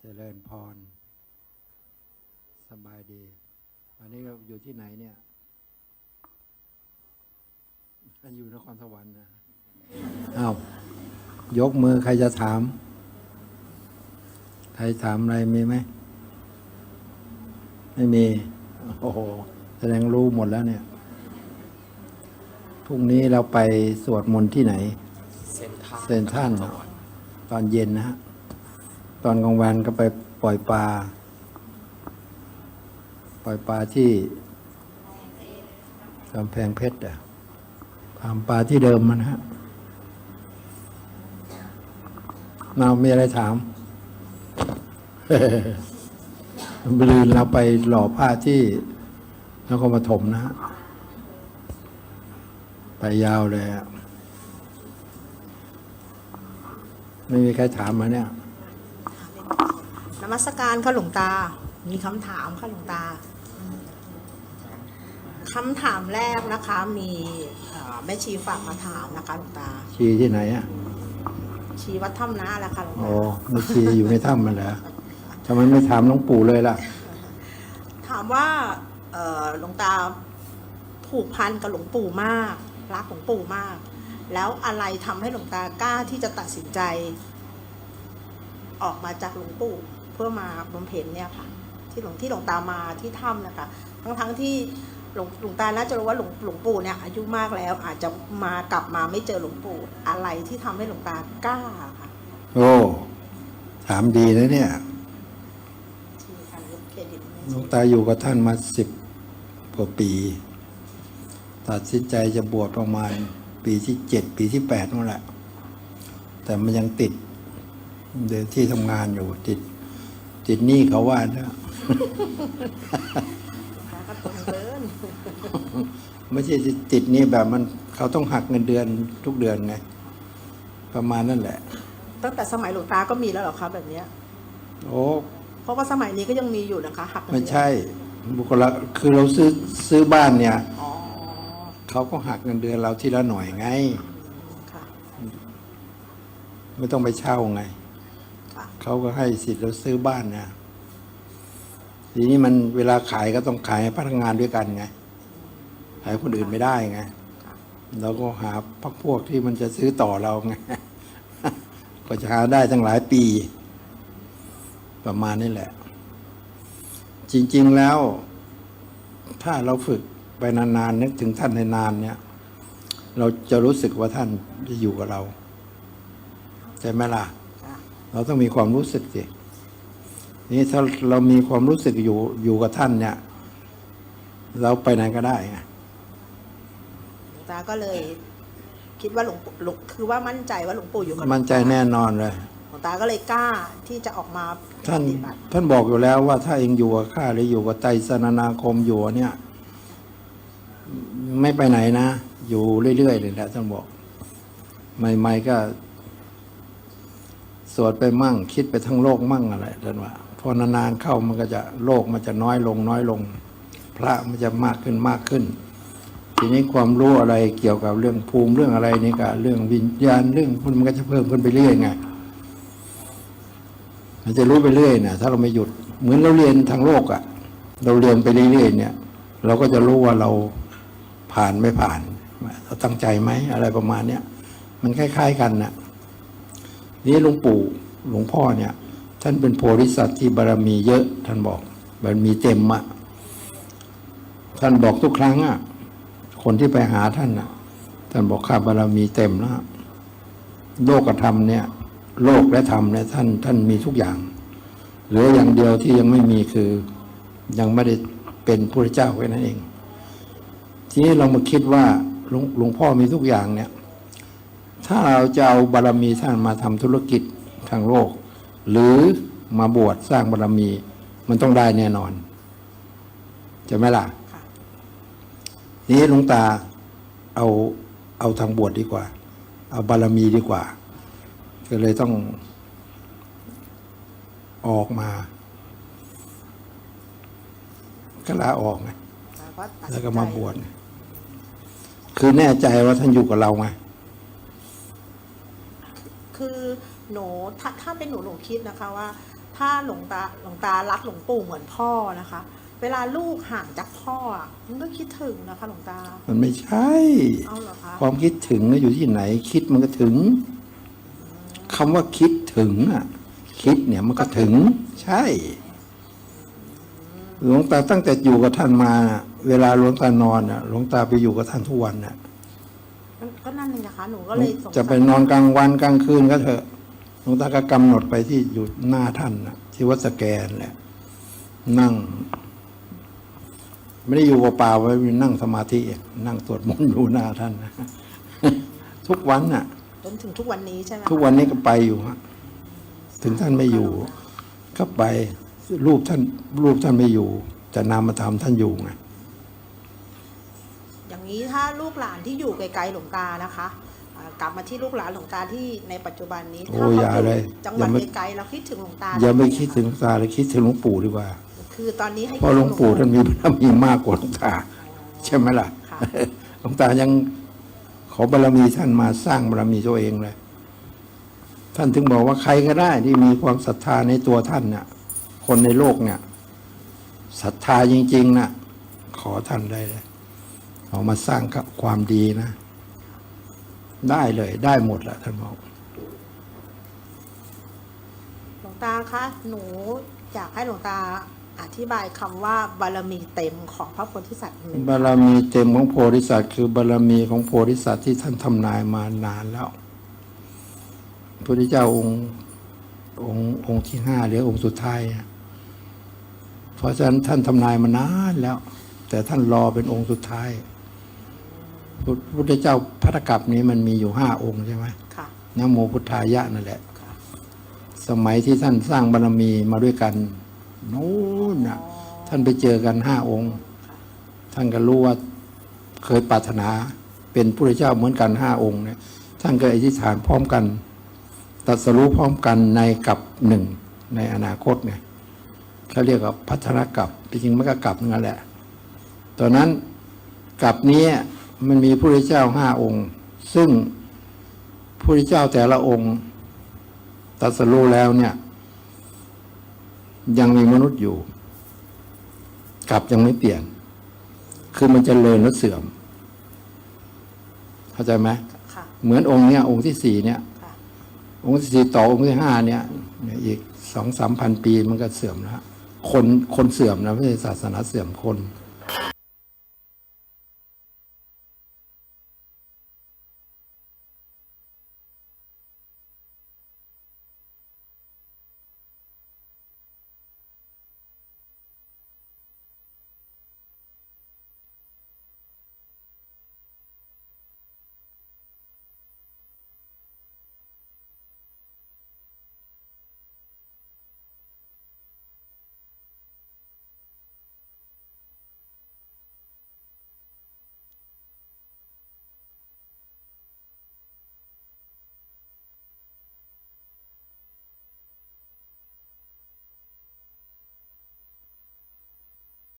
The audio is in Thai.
เจริญพร สบายดีวันนี้เราอยู่ที่ไหนเนี่ยอยู่นครสวรรค์นะอ้าวยกมือใครจะถาม ใครถามอะไรมีไหม ไม่มี โอ้โห แสดงรู้หมดแล้วเนี่ย พรุ่งนี้เราไปสวดมนต์ที่ไหน เซนทรัลเซนทรัลตอนเย็นนะฮะ ตอนกลางวันก็ไปปล่อยปลา ปล่อยปลาที่กำแพงเพชรอะทำปลาที่เดิมมันฮะเรามีอะไรถามบลืนเราไปหล่อผ้าที่นครปฐมนะฮะ ไปยาวเลยอะไม่มีใครถามมาเนี่ย มัสการค่ะหลวงตา มีคำถามค่ะหลวงตาคำถามแรกนะคะ มีเอ่อแม่ชีฝากมาถามนะคะหลวงตา ชีที่ไหนอะ ชีวัดถ้ำน้าแหละค่ะหลวงโอ้ตาไม่ชีอยู่ในถ้ำมันเหรอทำไมไม่ถามหลวงปู่เลยล่ะ ถามว่าเอ่อหลวงตาผูกพันกับหลวงปู่มาก รักหลวงปู่มาก แล้วอะไรทำให้หลวงตากล้าที่จะตัดสินใจ ออกมาจากหลวงปู่เพื่อมาบำเพ็ญเนี่ยค่ะ ที่หลวงที่หลวงตามาที่ถ้ำนะคะ ทั้งทั้งๆที่หลวงหลวงตาน่าจะรู้ว่าหลวงหลวงปู่เนี่ยอายุมากแล้วอาจจะมากลับมาไม่เจอหลวงปู่อะไรที่ทำให้หลวงตากล้าค่ะโอ้ถามดีนะเนี่ยที่การยกเครดิตให้หลวงตาอยู่กับท่านมาสิบกว่าปี ตัดสินใจจะบวชประมาณปีที่เจ็ดปีที่แปดนั่นแหละ แต่มันยังติดเดินที่ทำงานอยู่ติด ติดหนี้เขาว่านะแล้วก็ตรงเกินไม่ใช่ติดหนี้แบบมันเขาต้องหักเงินเดือนทุกเดือนไงประมาณนั่นแหละ ตั้งแต่สมัยหลวงตาก็มีแล้วเหรอคะแบบเนี้ยโอ้เพราะว่าสมัยนี้ก็ยังมีอยู่นะคะหักเงินไม่เดือนใช่ บุคลาคือเราซื้อซื้อบ้านเนี่ยอ๋อเขาก็หักเงินเดือนเราทีละหน่อยไงค่ะไม่ต้องไปเช่าไงค่ะ เขาก็ให้สิทธิ์เราซื้อบ้านเนี่ยทีนี้มันเวลาขายก็ต้องขายพนักงานด้วยกันไงขายคนอื่นไม่ได้ไงเราก็หาพักพวกที่มันจะซื้อต่อเราไงก็จะหาได้ตั้งหลายปี ประมาณนี้แหละ จริง ๆแล้ว ถ้าเราฝึกไปนานๆนึกถึงท่านในนานเนี่ย เราจะรู้สึกว่าท่านจะอยู่กับเราใช่ไหมล่ะ เราต้องมีความรู้สึกสินี่ถ้าเรามีความรู้สึกอยู่อยู่กับท่านเนี่ย เราไปไหนก็ได้ไงหลวงตาก็เลย คิดว่าหลวงปู่หลวงคือว่ามั่นใจว่าหลวงปู่อยู่กับหลวงมั่นใจแน่นอนเลยหลวงตาก็เลยกล้าที่จะออกมาท่านปฏิบัติท่านบอกอยู่แล้วว่าถ้าเองอยู่กับข้าหรืออยู่กับไตรสนานาคมอยู่เนี่ย ไม่ไปไหนนะ อยู่เรื่อยๆเลยแหละท่านบอก ใหม่ ๆ ก็ สวดไปมั่ง คิดไปทั้งโลกมั่งอะไรท่านว่าพอนานๆเข้ามันก็จะโลกมันจะน้อยลงน้อยลง พระมันจะมากขึ้นมากขึ้น ทีนี้ความรู้อะไรเกี่ยวกับเรื่องภูมิเรื่องอะไรนี่ก็เรื่องวิญญาณเรื่องพวกมันก็จะเพิ่มขึ้นไปเรื่อยไงมันจะรู้ไปเรื่อยนะถ้าเราไม่หยุด เหมือนเราเรียนทางโลกอะ่ะ เราเรียนไปเรื่อยๆเนี่ย เราก็จะรู้ว่าเราผ่านไม่ผ่านเราตั้งใจไหมอะไรประมาณเนี้ยมันคล้าย ๆ กันนะ นี่หลวงปู่หลวงพ่อเนี่ย ท่านเป็นโพธิสัตว์ที่บารมีเยอะ ท่านบอกบารมีเต็มอะท่านบอกทุกครั้งอะคนที่ไปหาท่านอะท่านบอกข้าบารมีเต็มแล้วโลกธรรมเนี่ย โลกและธรรมเนี่ยท่านท่านมีทุกอย่างเหลืออย่างเดียวที่ยังไม่มีคือยังไม่ได้เป็นพระเจ้าแค่นั้นเอง ทีนี้เรามาคิดว่าหลวงหลวงพ่อมีทุกอย่างเนี่ย ถ้าเราจะเอาบารมีท่านมาทำธุรกิจทางโลก หรือมาบวชสร้างบารมี มันต้องได้แน่นอนจะไหมล่ะค่ะนี้หลวงตาเอาเอาทางบวชดีกว่า เอาบารมีดีกว่า ก็เลยต้องออกมาก็ลาออกไงแล้วก็ตัดสินใจแล้วก็มาบวชไงคือแน่ใจว่าท่านอยู่กับเราไง คือหนูถ้าถ้าเป็นหนูหนูคิดนะคะว่า ถ้าหลวงตาหลวงตารักหลวงปู่เหมือนพ่อนะคะ เวลาลูกห่างจากพ่ออะมันก็คิดถึงนะคะหลวงตามันไม่ใช่ เอาเหรอคะความคิดถึงอยู่ที่ไหน คิดมันก็ถึงคำว่าคิดถึงอะ คิดเนี่ยมันก็ถึง ใช่ หลวงตาตั้งแต่อยู่กับท่านมาน่ะเวลาหลวงตานอนน่ะหลวงตาไปอยู่กับท่านทุกวันน่ะ ก็นั่นเองนะคะหนูก็เลยสงสัยจะไปนอนกลางวันกลางคืนก็เถอะหลวงตาก็กำหนดไปที่อยู่หน้าท่านน่ะที่วัดสแกนแหละ นั่ง ไม่ได้อยู่เปล่าๆไว้นั่งสมาธินั่งสวดมนต์อยู่หน้าท่านนะทุกวันน่ะ จนถึงทุกวันนี้ใช่ไหมทุกวันนี้ก็ไปอยู่ฮะถึงท่านไม่อยู่ ก็ไปรูปท่านรูปท่านไม่อยู่ แต่นามธรรมท่านอยู่ไงอย่าง นี้ถ้าลูกหลานที่อยู่ไกลๆหลวงตานะคะอ่ากลับมาที่ลูกหลานหลวงตาที่ในปัจจุบันนี้โอ้ถ้าอย่าเขาอเลยยู่จังหวัดอย่าไม่ ไกลๆเราคิดถึงหลวงตาอย่าไม่ด้หคิดถึงหลวงตาเลยคิดถึงหลวงปู่ดีกว่าคือตอนนี้ให้เพราะหลวงปู่ท่านมีบารมีมากกว่าหลวงตา ใช่ไหมล่ะ ค่ะ หลวงตายังขอบารมีท่านมาสร้างบารมีตัวเองเลย ท่านถึงบอกว่าใครก็ได้ที่มีความศรัทธาในตัวท่านเนี่ยคนในโลกเนี่ยศรัทธาจริงๆนะขอท่านได้เลย เอามาสร้างกับความดีนะ ได้เลยได้หมดแหละท่านบอกหลวงตาคะหนูอยากให้หลวงตาอธิบายคำว่าบารมีเต็มของพระโพธิสัตว์หนึ่งบารมีเต็มของโพธิสัตว์ คือบารมีของโพธิสัตว์ที่ท่านทำนายมานานแล้วพระพุทธเจ้าองค์องค์องค์ที่ห้าหรือองค์สุดท้ายอะเพราะฉะนั้นท่านทำนายมานานแล้ว แต่ท่านรอเป็นองค์สุดท้าย พระพุทธเจ้าพระกับนี้มันมีอยู่ห้าองค์ใช่ไหมค่ะนะโมพุทธายะนั่นแหละค่ะสมัยที่ท่านสร้างบารมีมาด้วยกันนู้นนะท่านไปเจอกันห้าองค์ ท่านก็รู้ว่าเคยปรารถนาเป็นพระเจ้าเหมือนกันห้าองค์เนี่ยท่านก็อธิษฐานพร้อมกันตรัสรู้พร้อมกันในกับหนึ่งในอนาคตเนี่ยเขาเรียกว่าพัฒนากับจริงๆมันก็กลับนั่นแหละตอนนั้นกับนี้ มันมีพระเจ้าห้าองค์ ซึ่งพระเจ้าแต่ละองค์ตรัสรู้แล้วเนี่ย ยังมีมนุษย์อยู่กลับยังไม่เปลี่ยน คือมันจเจริญแล้วเสื่อม เข้าใจไหมค่ะเหมือนองค์เนี้ยองค์ที่สี่เนี่ยค่ะองค์ที่สี่ต่อองค์ที่ห้าเนี่ยเนี่ยอีกสองสามพันปีมันก็เสื่อมแล้วคนคนเสื่อมนะไม่ใช่ศาสนาเสื่อมคนค